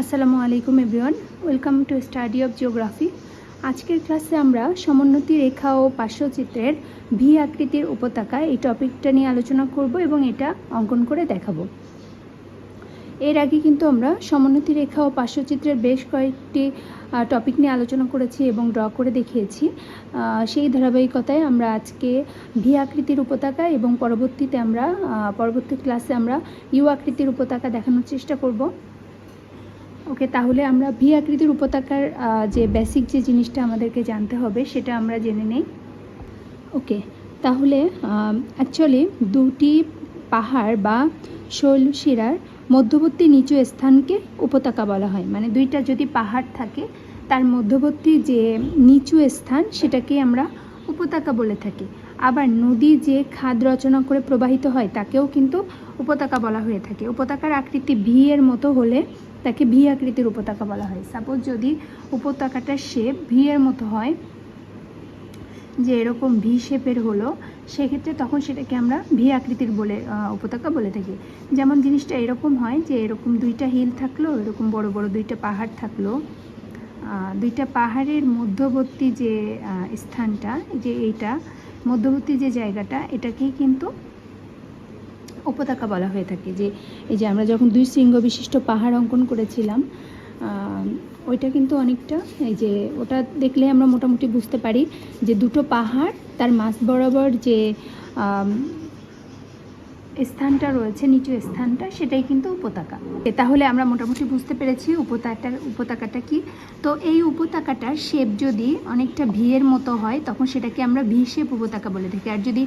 আসসালামু আলাইকুম everyone, welcome to study of geography. আজকের ক্লাসে আমরা সমোন্নতি রেখা ও পার্শ্বচিত্রের ভি আকৃতির উপত্যকা এই টপিকটা নিয়ে আলোচনা করব এবং এটা অঙ্কন করে দেখাবো। এর আগে কিন্তু আমরা সমোন্নতি রেখা ও পার্শ্বচিত্রের বেশ কয়েকটি টপিক নিয়ে আলোচনা করেছি এবং ড্র করে দেখিয়েছি। সেই ধারাবাহিকতায় আমরা আজকে ভি আকৃতির উপত্যকা এবং পরবর্তীতে আমরা পরবর্তী ক্লাসে আমরা ইউ আকৃতির উপত্যকা দেখানোর চেষ্টা করব। ওকে, তাহলে আমরা ভি আকৃতির উপত্যকার যে বেসিক যে জিনিসটা আমাদেরকে জানতে হবে, সেটা আমরা জেনে নেই। ওকে, তাহলে অ্যাকচুয়ালি দুটি পাহাড় বা শৈলশিরার মধ্যবর্তী নিচু স্থানকে উপত্যকা বলা হয়। মানে দুইটা যদি পাহাড় থাকে, তার মধ্যবর্তী যে নিচু স্থান, সেটাকে আমরা উপত্যকা বলে থাকি। আবার নদী যে খাদ রচনা করে প্রবাহিত হয়, তাকেও কিন্তু উপত্যকা বলা হয়ে থাকে। উপত্যকার আকৃতি ভি এর মতো হলে তাকে ভি আকৃতির উপত্যকা বলা হয়। সাপোজ যদি উপত্যকাটার শেপ ভি এর মতো হয়, যে এরকম ভি শেপের হলো, সেক্ষেত্রে তখন সেটাকে আমরা ভি আকৃতির বলে উপত্যকা বলে থাকি। যেমন জিনিসটা এরকম হয় যে এরকম দুইটা হিল থাকল, এরকম বড় বড় দুইটা পাহাড় থাকল। দুইটা পাহাড়ের মধ্যবর্তী যে স্থানটা, যে এইটা, মধ্যবর্তী যে জায়গাটা, এটাকেই কিন্তু উপত্যকা বলা হয়ে থাকে যে, এই যে আমরা যখন দুই শৃঙ্গ বিশিষ্ট পাহাড় অঙ্কন করেছিলাম ওইটা কিন্তু অনেকটা, এই যে ওটা দেখলে আমরা মোটামুটি বুঝতে পারি যে দুটো পাহাড় তার মাছ বরাবর যে স্থানটা রয়েছে, নিচু স্থানটা, সেটাই কিন্তু উপত্যকা। তাহলে আমরা মোটামুটি বুঝতে পেরেছি উপত্যকাটার, উপত্যকাটা কি। তো এই উপত্যকাটার শেপ যদি অনেকটা ভি এর মতো হয়, তখন সেটাকে আমরা ভি শেপ উপত্যকা বলে থাকি। আর যদি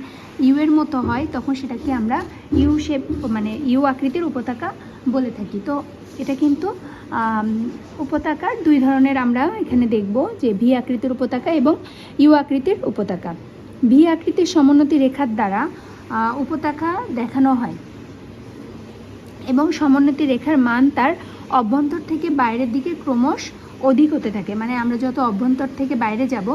ইউ এর মতো হয়, তখন সেটাকে আমরা ইউ শেপ মানে ইউ আকৃতির উপত্যকা বলে থাকি। তো এটা কিন্তু উপত্যকার দুই ধরনের আমরা এখানে দেখব যে ভি আকৃতির উপত্যকা এবং ইউ আকৃতির উপত্যকা। ভি আকৃতির সমোন্নতি রেখার দ্বারা উপত্যকা দেখানো হয়। এবং সমোন্নতি রেখার মান তার অভ্যন্তর থেকে বাইরের দিকে ক্রমশ অধিক হতে থাকে। মানে আমরা যত অভ্যন্তর থেকে বাইরে যাব,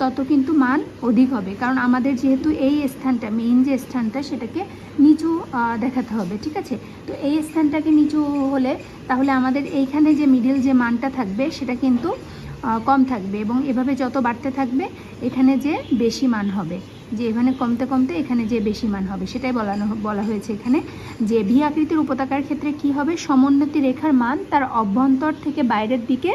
তত কিন্তু মান অধিক হবে। কারণ আমাদের যেহেতু এই স্থানটা মেইন যে স্থানটা, সেটাকে নিচু দেখাতে হবে, ঠিক আছে? তো এই স্থানটাকে নিচু হলে তাহলে আমাদের এইখানে যে মিডিল যে মানটা থাকবে, সেটা কিন্তু কম থাকবে। এবং এভাবে যত বাড়তে থাকবে, এখানে যে বেশি মান হবে। যে এখানে কমতে কমতে এখানে যে বেশি মান হবে, সেটাই বলানো বলা হয়েছে এখানে যে ভি আকৃতির উপত্যকার ক্ষেত্রে কি হবে? সমোন্নতি রেখার মান তার অভ্যন্তর থেকে বাইরের দিকে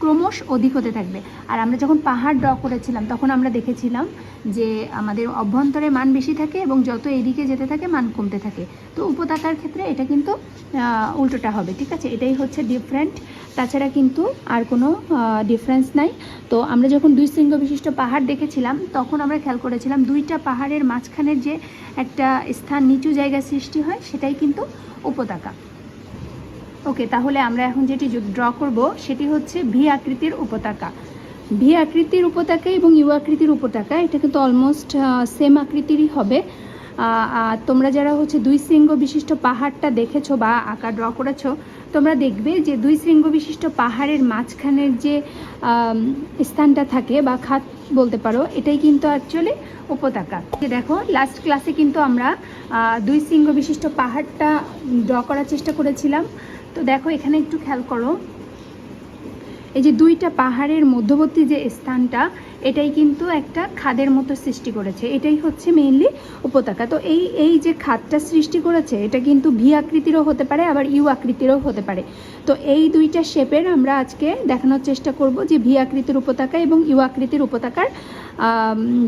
ক্রমশ অধিক হতে থাকবে। আর আমরা যখন পাহাড় ড্র করেছিলাম, তখন আমরা দেখেছিলাম যে আমাদের অভ্যন্তরে মান বেশি থাকে এবং যত এদিকে যেতে থাকে, মান কমতে থাকে। তো উপত্যকার ক্ষেত্রে এটা কিন্তু উল্টোটা হবে, ঠিক আছে? এটাই হচ্ছে ডিফারেন্ট তাছাড়া কিন্তু আর কোনো ডিফারেন্স নাই। তো আমরা যখন দুই শৃঙ্গ বিশিষ্ট পাহাড় দেখেছিলাম, তখন আমরা খেয়াল করেছিলাম দুইটা পাহাড়ের মাঝখানের যে একটা স্থান নিচু জায়গা সৃষ্টি হয়, সেটাই কিন্তু উপত্যকা। ওকে, তাহলে আমরা এখন যেটি ড্র করব, সেটি হচ্ছে ভি আকৃতির উপত্যকা। ভি আকৃতির উপত্যকা এবং ইউ আকৃতির উপত্যকা, এটা কিন্তু অলমোস্ট সেম আকৃতিরই হবে। তোমরা যারা হচ্ছে দুই শৃঙ্গ বিশিষ্ট পাহাড়টা দেখেছ বা আঁকা ড্র করেছ, তোমরা দেখবে যে দুই শৃঙ্গ বিশিষ্ট পাহাড়ের মাঝখানের যে স্থানটা থাকে বা খাত বলতে পারো, এটাই কিন্তু অ্যাকচুয়ালি উপত্যকা। দেখো লাস্ট ক্লাসে কিন্তু আমরা দুই শৃঙ্গ বিশিষ্ট পাহাড়টা ড্র করার চেষ্টা করেছিলাম। তো দেখো, এখানে একটু খেয়াল করো। এই যে দুইটা পাহাড়ের মধ্যবর্তী যে স্থানটা, এটাই কিন্তু একটা খাদের মতো সৃষ্টি করেছে। এটাই হচ্ছে মেইনলি উপত্যকা। তো এই এই যে খাদটা সৃষ্টি করেছে, এটা কিন্তু ভি আকৃতিরও হতে পারে, আবার ইউ আকৃতিরও হতে পারে। তো এই দুইটা শেপের আমরা আজকে দেখানোর চেষ্টা করব যে ভি আকৃতির উপত্যকা এবং ইউ আকৃতির উপত্যকার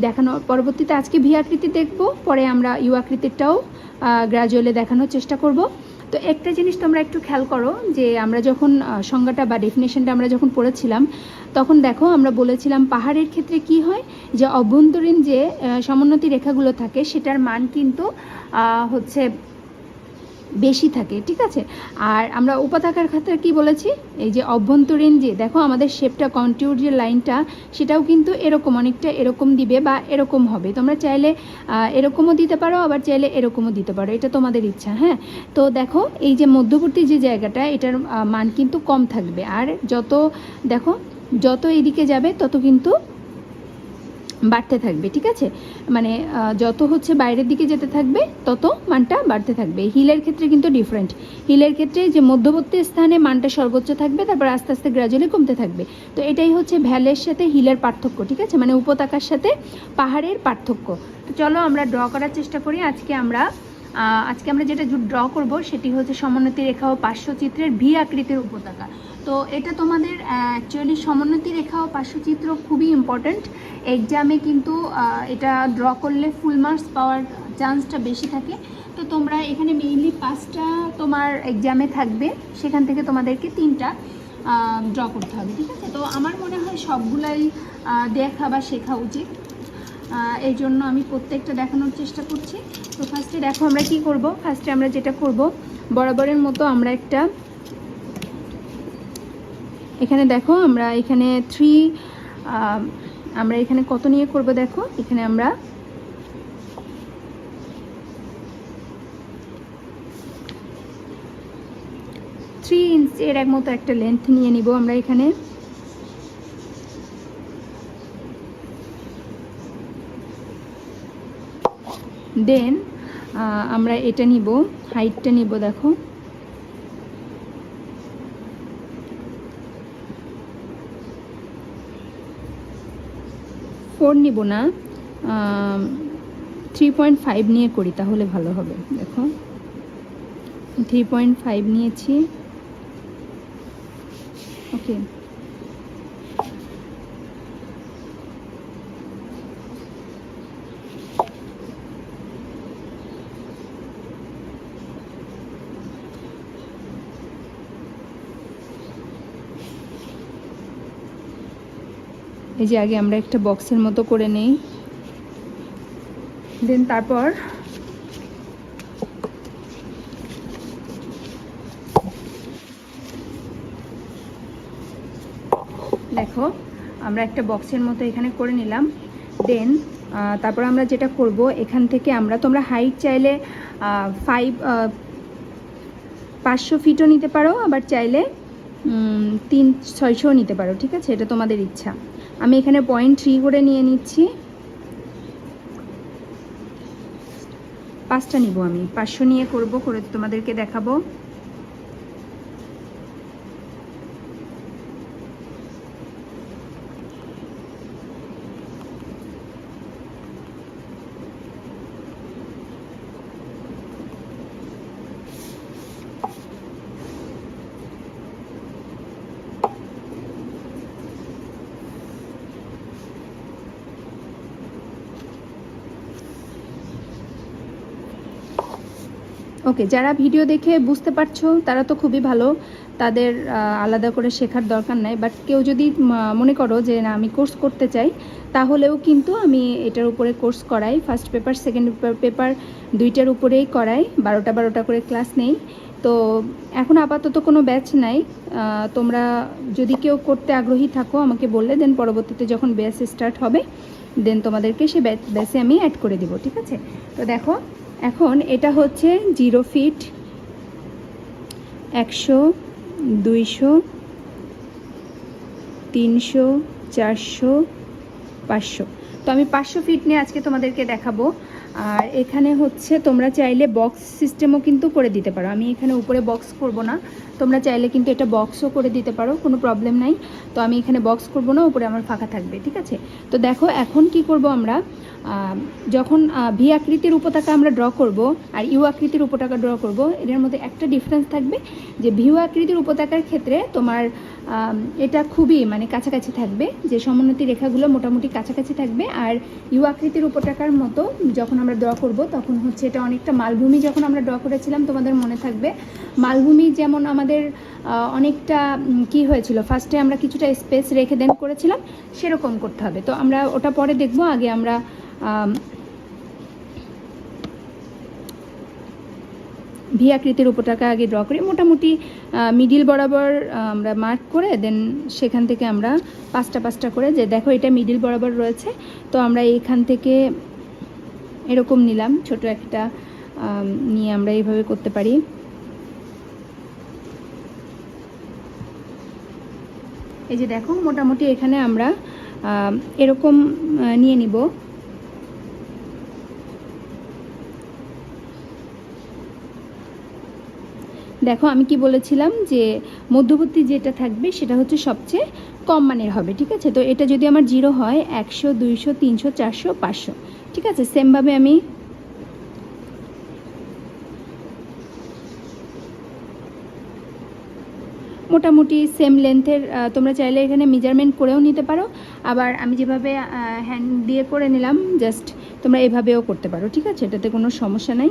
দেখানো। পরবর্তীতে আজকে ভি আকৃতি দেখব, পরে আমরা ইউ আকৃতিরটাও গ্রাজুয়ালি দেখানোর চেষ্টা করব। তো একটা জিনিস তোমরা একটু খেয়াল করো যে আমরা যখন সংজ্ঞাটা বা ডেফিনেশনটা আমরা যখন পড়েছিলাম, তখন দেখো আমরা বলেছিলাম পাহাড়ের ক্ষেত্রে কি হয়? যে অভ্যন্তরীণ যে সমোন্নতি রেখাগুলো থাকে, সেটার মান কিন্তু হচ্ছে বেশি থাকে, ঠিক আছে? আর আমরা উপত্যকার ক্ষেত্রে কি বলেছি? এই যে অভ্যন্তরীণ যে, দেখো আমাদের শেপটা কন্টিউর যে লাইনটা সেটাও কিন্তু এরকম, অনেকটা এরকম দিবে বা এরকম হবে। তোমরা চাইলে এরকমও দিতে পারো, আবার চাইলে এরকমও দিতে পারো, এটা তোমাদের ইচ্ছা হ্যাঁ? তো দেখো, এই যে মধ্যবর্তী যে জায়গাটা, এটার মান কিন্তু কম থাকবে। আর যত, দেখো, যত এদিকে যাবে, তত কিন্তু বাড়তে থাকবে, ঠিক আছে? মানে যত হচ্ছে বাইরের দিকে যেতে থাকবে, তত মানটা বাড়তে থাকবে। হিলের ক্ষেত্রে কিন্তু ডিফারেন্ট হিলের ক্ষেত্রে যে মধ্যবর্তী স্থানে মানটা সর্বোচ্চ থাকবে, তারপর আস্তে আস্তে গ্রাজুয়ালি কমতে থাকবে। তো এটাই হচ্ছে ভ্যালের সাথে হিলের পার্থক্য, ঠিক আছে? মানে উপত্যকার সাথে পাহাড়ের পার্থক্য। তো চলো আমরা ড্র করার চেষ্টা করি। আজকে আমরা আজকে আমরা যেটা ড্র করব সেটি হচ্ছে সমোন্নতি রেখা ও পার্শ্বচিত্রের ভি আকৃতির উপত্যকা। তো এটা তোমাদের অ্যাকচুয়ালি সমোন্নতি রেখা ও পার্শ্বচিত্র খুবই ইম্পর্ট্যান্ট এক্সামে কিন্তু এটা ড্র করলে ফুল মার্কস পাওয়ার চান্সটা বেশি থাকে। তো তোমরা এখানে মেইনলি পাঁচটা তোমার এক্সামে থাকবে। সেখান থেকে তোমাদেরকে তিনটা ড্র করতে হবে, ঠিক আছে? তো আমার মনে হয় সবগুলাই দেখা বা শেখা উচিত। এই জন্য আমি প্রত্যেকটা দেখানোর চেষ্টা করছি। তো ফার্স্টে দেখো আমরা কি করব? ফার্স্টে আমরা যেটা করব, বরাবরের মতো আমরা একটা, এখানে দেখো আমরা এখানে থ্রি আমরা এখানে কত নিয়ে করব দেখো? এখানে আমরা থ্রি ইঞ্চের এক মতো একটা লেন্থ নিয়ে নিব আমরা এখানে। দেন আমরা এটা নিব হাইটটা নিব, দেখো। ফোর নিব না থ্রি পয়েন্ট ফাইভ নিয়ে করি, তাহলে ভালো হবে, দেখো। থ্রি পয়েন্ট ফাইভ নিয়েছি। ওকে এই যে আগে আমরা একটা বক্সের মতো করে নেই। দেন তারপর দেখো, আমরা একটা বক্সের মতো এখানে করে নিলাম। দেন তারপর আমরা যেটা করব, এখান থেকে আমরা তোমরা হাইট চাইলে ফাইভ পাঁচশো ফিটও নিতে পারো, আবার চাইলে তিন, ছয়শো নিতে পারো, ঠিক আছে? এটা তোমাদের ইচ্ছা। আমি এখানে পয়েন্ট থ্রি করে নিয়ে নিচ্ছি। পাঁচটা নিব আমি। পাঁচশো নিয়ে করব, করে তোমাদেরকে দেখাবো। ওকে, যারা ভিডিও দেখে বুঝতে পারছ, তারা তো খুবই ভালো। তাদের আলাদা করে শেখার দরকার নাই। বাট কেউ যদি মনে করো যে, না, আমি কোর্স করতে চাই, তাহলেও কিন্তু আমি এটার উপরে কোর্স করাই। ফার্স্ট পেপার সেকেন্ড পেপার দুইটার উপরেই করাই। বারোটা বারোটা করে ক্লাস নেই। তো এখন আপাতত কোনো ব্যাচ নাই। তোমরা যদি কেউ করতে আগ্রহী থাকো, আমাকে বললে দেন পরবর্তীতে যখন ব্যাচ স্টার্ট হবে দেন তোমাদেরকে সে ব্যাচে আমি অ্যাড করে দিব, ঠিক আছে? তো দেখো এখন এটা হচ্ছে জিরো ফিট, একশো, দুইশো, তিনশো, চারশো, পাঁচশো। তো আমি পাঁচশো ফিট নিয়ে আজকে তোমাদেরকে দেখাবো। আর এখানে হচ্ছে তোমরা চাইলে বক্স সিস্টেমও কিন্তু করে দিতে পারো। আমি এখানে উপরে বক্স করব না। তোমরা চাইলে কিন্তু এটা বক্সও করে দিতে পারো, কোনো প্রবলেম নাই। তো আমি এখানে বক্স করব না, উপরে আমার ফাঁকা থাকবে, ঠিক আছে? তো দেখো এখন কি করব আমরা? যখন ভি আকৃতির উপত্যকা আমরা ড্র করব আর ইউ আকৃতির উপত্যকা ড্র করব, এদের মধ্যে একটা ডিফারেন্স থাকবে যে ভিউ আকৃতির উপত্যকার ক্ষেত্রে তোমার এটা খুবই মানে কাছাকাছি থাকবে। যে সমোন্নতি রেখাগুলো মোটামুটি কাছাকাছি থাকবে। আর ইউ আকৃতির উপত্যকার মতো যখন আমরা ড্র করব, তখন হচ্ছে এটা অনেকটা মালভূমি যখন আমরা ড্র করেছিলাম, তোমাদের মনে থাকবে। মালভূমি যেমন আমাদের অনেকটা কি হয়েছিল? ফার্স্টে আমরা কিছুটা স্পেস রেখে দেন করেছিলাম, সেরকম করতে হবে। তো আমরা ওটা পরে দেখব। আগে আমরা ভি আকৃতির উপটাকা আগে ড্র করি। মোটামুটি মিডিল বরাবর আমরা মার্ক করে দেন সেখান থেকে আমরা পাঁচটা পাঁচটা করে যে দেখো এটা মিডিল বরাবর রয়েছে। তো আমরা এইখান থেকে এরকম নিলাম, ছোট একটা নিয়ে আমরা এইভাবে করতে পারি। এই যে দেখো, মোটামুটি এখানে আমরা এরকম নিয়ে নিব। দেখো, আমি কি বলেছিলাম যে মধ্যবর্তী যেটা থাকবে সেটা হচ্ছে সবচেয়ে কম মানের হবে, ঠিক আছে? তো এটা যদি আমার জিরো হয়, একশো, দুইশো, তিনশো, চারশো, পাঁচশো, ঠিক আছে? সেমভাবে আমি মোটামুটি সেম লেন্থের তোমরা চাইলে এখানে মেজারমেন্ট করেও নিতে পারো। আবার আমি যেভাবে হ্যান্ড দিয়ে করে নিলাম জাস্ট তোমরা এভাবেও করতে পারো, ঠিক আছে? এটাতে কোনো সমস্যা নাই।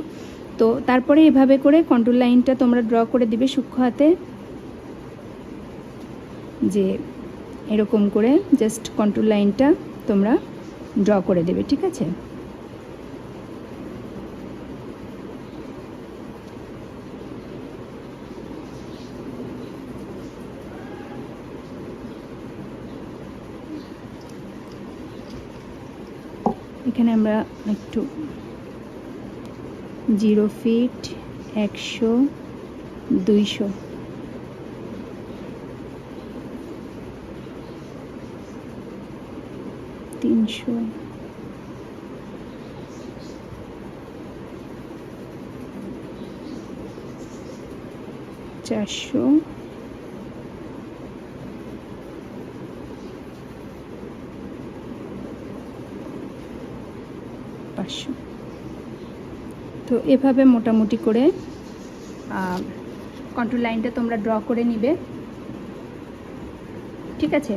তো তারপরে এভাবে করে কন্ট্রোল লাইনটা তোমরা ড্র করে দিবে সূক্ষ্ম হাতে। যে এরকম করে জাস্ট কন্ট্রোল লাইনটা তোমরা ড্র করে দেবে, ঠিক আছে? এখানে আমরা একটু জিরো ফিট একশো দুইশো। তিনশো। চারশো। পাঁচশো। তো এভাবে মোটামুটি করে কন্ট্রোল লাইনটা তোমরা ড্র করে নিবে। ঠিক আছে?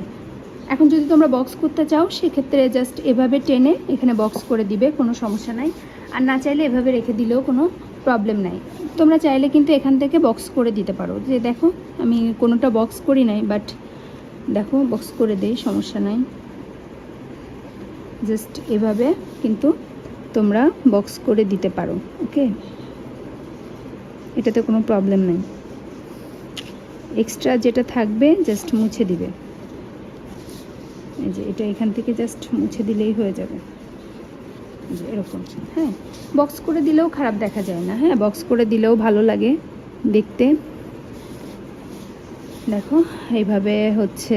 এখন যদি তোমরা বক্স করতে চাও, সেক্ষেত্রে জাস্ট এভাবে টেনে এখানে বক্স করে দিবে, কোনো সমস্যা নাই। আর না চাইলে এভাবে রেখে দিলেও কোনো প্রবলেম নাই। তোমরা চাইলে কিন্তু এখান থেকে বক্স করে দিতে পারো। যে দেখো, আমি কোনোটা বক্স করি নাই বাট দেখো বক্স করে দেই, সমস্যা নাই। জাস্ট এভাবে কিন্তু তোমরা বক্স করে দিতে পারো ওকে এটাতে কোনো প্রবলেম নেই। এক্সট্রা যেটা থাকবে জাস্ট মুছে দিবে। এই যে এটা এখান থেকে জাস্ট মুছে দিলেই হয়ে যাবে। এরকম হ্যাঁ? বক্স করে দিলেও খারাপ দেখা যায় না হ্যাঁ? বক্স করে দিলেও ভালো লাগে দেখতে। দেখো, এইভাবে হচ্ছে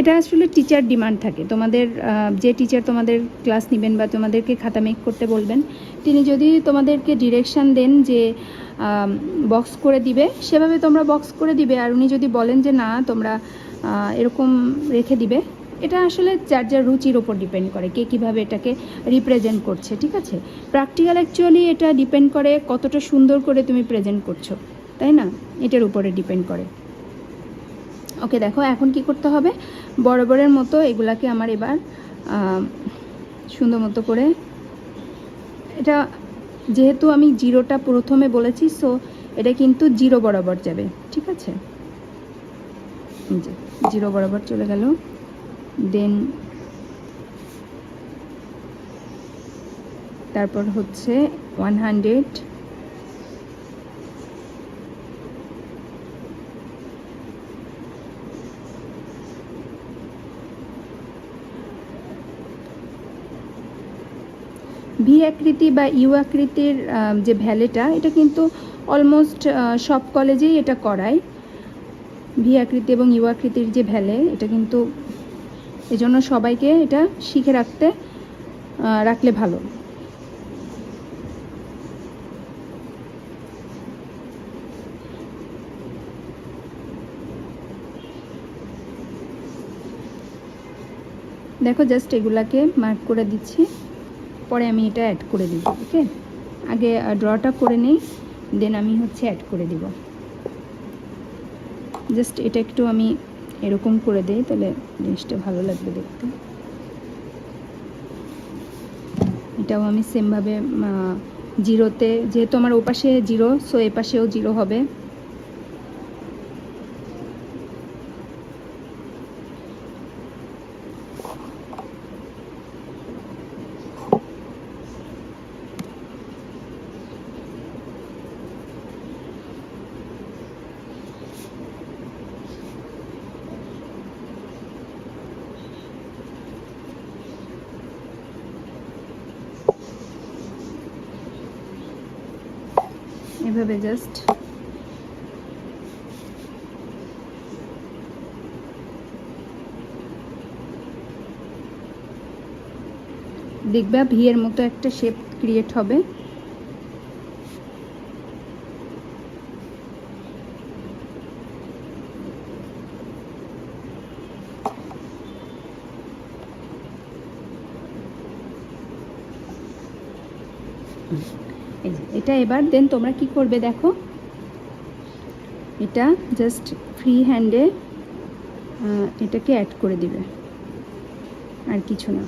এটা আসলে টিচার ডিমান্ড থাকে। তোমাদের যে টিচার তোমাদের ক্লাস নেবেন বা তোমাদেরকে খাতা মেক করতে বলবেন, তিনি যদি তোমাদেরকে ডিরেকশান দেন যে বক্স করে দিবে, সেভাবে তোমরা বক্স করে দিবে। আর উনি যদি বলেন যে, না, তোমরা এরকম রেখে দিবে, এটা আসলে যার যার রুচির ওপর ডিপেন্ড করে, কে কীভাবে এটাকে রিপ্রেজেন্ট করছে, ঠিক আছে? প্র্যাকটিক্যাল অ্যাকচুয়ালি এটা ডিপেন্ড করে কতটা সুন্দর করে তুমি প্রেজেন্ট করছ, তাই না? এটার উপরে ডিপেন্ড করে। ওকে দেখো, এখন কি করতে হবে? বরাবরের মতো এগুলাকে আমার এবার সুন্দর মতো করে এটা যেহেতু আমি জিরোটা প্রথমে বলেছি সো এটা কিন্তু জিরো বরাবর যাবে, ঠিক আছে? জিরো বরাবর চলে গেল দেন তারপর হচ্ছে ওয়ান হান্ড্রেড ভি আকৃতি বা ইউ আকৃতির যে ভ্যালেটা, এটা কিন্তু অলমোস্ট সব কলেজেই এটা করায়। ভি আকৃতি এবং ইউ আকৃতির যে ভ্যালে, এটা কিন্তু এজন্য সবাইকে এটা শিখে রাখতে রাখলে ভালো। দেখো জাস্ট এগুলাকে মার্ক করে দিচ্ছি। পরে আমি এটা অ্যাড করে দিব ওকে আগে ড্রটা করে নেই দেন আমি হচ্ছে অ্যাড করে দিব। জাস্ট এটা একটু আমি এরকম করে দিই, তাহলে জিনিসটা ভালো লাগবে দেখতে। এটাও আমি সেমভাবে জিরোতে যেহেতু আমার ওপাশে জিরো সো এপাশেও জিরো হবে। জাস্ট দেখবা ভিয়ের মতো একটা শেপ ক্রিয়েট হবে। এটা এবার দেন তোমরা কি করবে দেখো? এটা জাস্ট ফ্রি হ্যান্ডে এটাকে অ্যাড করে দিবে। আর কিছু না।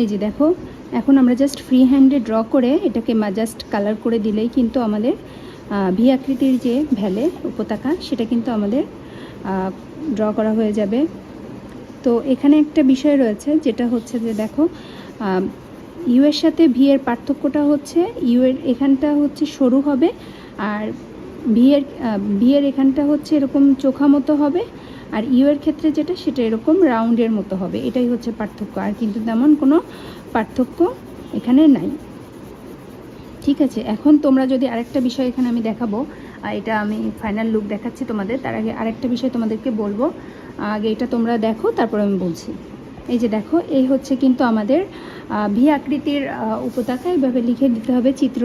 এই যে দেখো, এখন আমরা জাস্ট ফ্রি হ্যান্ডে ড্র করে এটাকে জাস্ট কালার করে দিলেই কিন্তু আমাদের ভি আকৃতির যে ভ্যালে উপত্যকা সেটা কিন্তু আমাদের ড্র করা হয়ে যাবে। তো এখানে একটা বিষয় রয়েছে, যেটা হচ্ছে যে দেখো ইউ এর সাথে ভি এর পার্থক্যটা হচ্ছে ইউ এর এখানটা হচ্ছে সরু হবে, আর ভি এর ভি এর এখানটা হচ্ছে এরকম চোখা মতো হবে আর ইউ এর ক্ষেত্রে যেটা, সেটা এরকম রাউন্ডের মতো হবে। এটাই হচ্ছে পার্থক্য। আর কিন্তু তেমন কোনো পার্থক্য এখানে নাই। ঠিক আছে, এখন তোমরা যদি আরেকটা বিষয় এখানে আমি দেখাবো এটা আমি ফাইনাল লুক দেখাচ্ছি তোমাদের। তার আগে আরেকটা বিষয় তোমাদেরকে বলব। আগে এটা তোমরা দেখো, তারপর আমি বলছি। এই যে দেখো, এই হচ্ছে কিন্তু আমাদের ভি আকৃতির উপত্যকা। এভাবে লিখে দিতে হবে চিত্র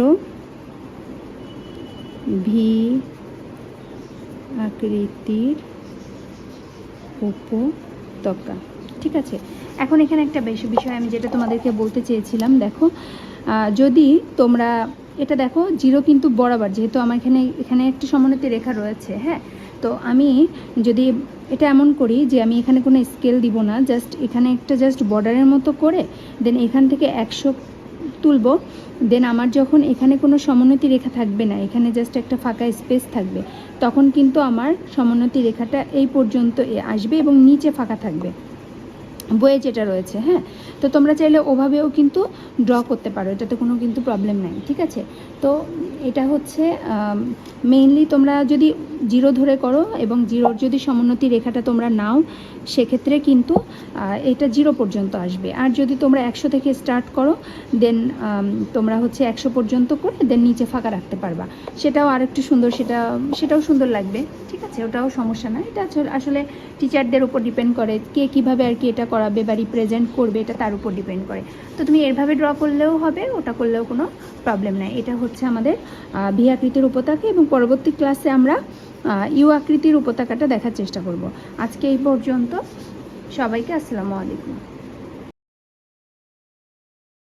ভি আকৃতির উপত্যকা ঠিক আছে? এখন এখানে একটা বেশি বিষয় আমি যেটা তোমাদেরকে বলতে চেয়েছিলাম, দেখো যদি তোমরা, এটা দেখো, জিরো কিন্তু বরাবর, যেহেতু আমার এখানে এখানে একটা সমোন্নতি রেখা রয়েছে হ্যাঁ? তো আমি যদি এটা এমন করি যে আমি এখানে কোনো স্কেল দিব না জাস্ট এখানে একটা জাস্ট বর্ডারের মতো করে দেন এখান থেকে একশো তুলব দেন আমার যখন এখানে কোনো সমোন্নতি রেখা থাকবে না, এখানে জাস্ট একটা ফাঁকা স্পেস থাকবে তখন কিন্তু আমার সমোন্নতি রেখাটা এই পর্যন্ত আসবে এবং নিচে ফাঁকা থাকবে। বইয়ে যেটা রয়েছে হ্যাঁ? তো তোমরা চাইলে ওভাবেও কিন্তু ড্র করতে পারো, এটাতে কোনো কিন্তু প্রবলেম নাই, ঠিক আছে? তো এটা হচ্ছে মেইনলি তোমরা যদি জিরো ধরে করো এবং জিরোর যদি সমোন্নতি রেখাটা তোমরা নাও, সেক্ষেত্রে কিন্তু এটা জিরো পর্যন্ত আসবে। আর যদি তোমরা একশো থেকে স্টার্ট করো দেন তোমরা হচ্ছে একশো পর্যন্ত করে দেন নিচে ফাঁকা রাখতে পারবা। সেটাও আরেকটু সুন্দর, সেটা, সেটাও সুন্দর লাগবে, ঠিক আছে? ওটাও সমস্যা না, এটা আসলে টিচারদের উপর ডিপেন্ড করে কে কীভাবে আর কি এটা করাবে বা রিপ্রেজেন্ট করবে, এটা তার উপর ডিপেন্ড করে। তো তুমি এভাবে ড্র করলেও হবে, ওটা করলেও কোনো প্রবলেম নাই। এটা হচ্ছে আমাদের ভি আকৃতির উপত্যকা এবং পরবর্তী ক্লাসে আমরা ইউ আকৃতির উপত্যকাটা দেখার চেষ্টা করব। আজকে এই পর্যন্ত। সবাইকে আসসালামু আলাইকুম।